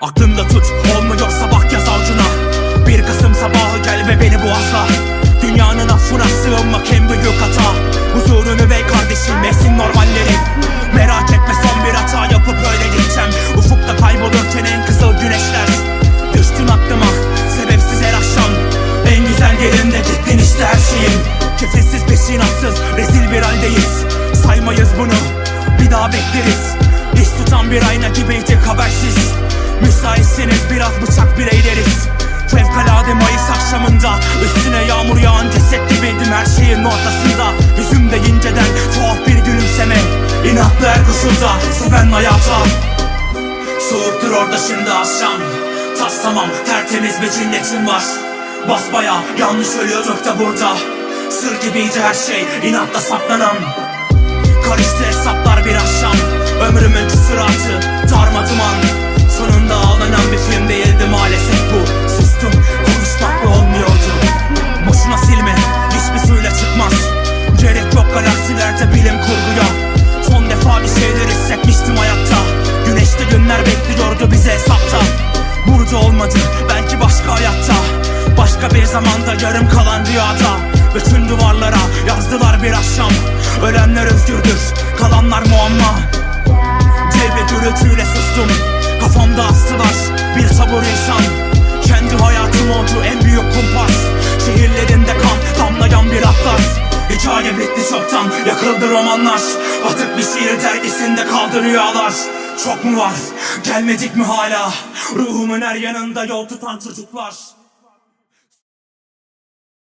Aklında tut olmuyorsa bak yaz avcuna Bir Kasım sabahı gel ve beni boğazla Dünyanın affına sığınmak en büyük hata. Huzurunu ve kardeşim esin normalleri Merak etme son bir hata yapıp öyle gideceğim Ufukta kaybolurken en kızıl güneşler. Düştün aklıma sebepsiz her akşam. En güzel yerinde gittin işte her şeyim. Kefilsiz peşinatsız rezil bir haldeyiz. Saymayız bunu bir daha bekleriz. İş tutan bir ayna gibiydik habersiz Müsaitseniz biraz bıçak bile eğleriz Fevkalade Mayıs akşamında Üstüne yağmur yağan ceset gibiydim her şeyin ortasında. Yüzümde inceden tuhaf bir gülümseme İnatlı her koşulda seven hayata. Soğuktur orada şimdi akşam Tas tamam tertemiz bir cinnetim var. Basbaya yanlış ölüyorduk da burada. Sır gibiydi her şey inatla saklanan. Karıştı hesaplar bir akşam galaksilerde bilim kurguya Son defa bir şeyler hissetmiştim hayatta. Güneşte günler bekliyordu bize hesapta. Burada olmadı belki başka hayatta. Başka bir zamanda yarım kalan rüyada Bütün duvarlara yazdılar bir akşam. Ölenler özgürdür kalanlar muamma. Dev bir gürültüyle sustum. Kafamda astılar bir sabır insan. Kendi hayatım oldu en büyük Hikaye bitti çoktan. Yakıldı romanlar. Batık bir şiir dergisinde kaldı rüyalar. Çok mu var? Gelmedik mi hala? Ruhumun her yanında yol tutan çocuklar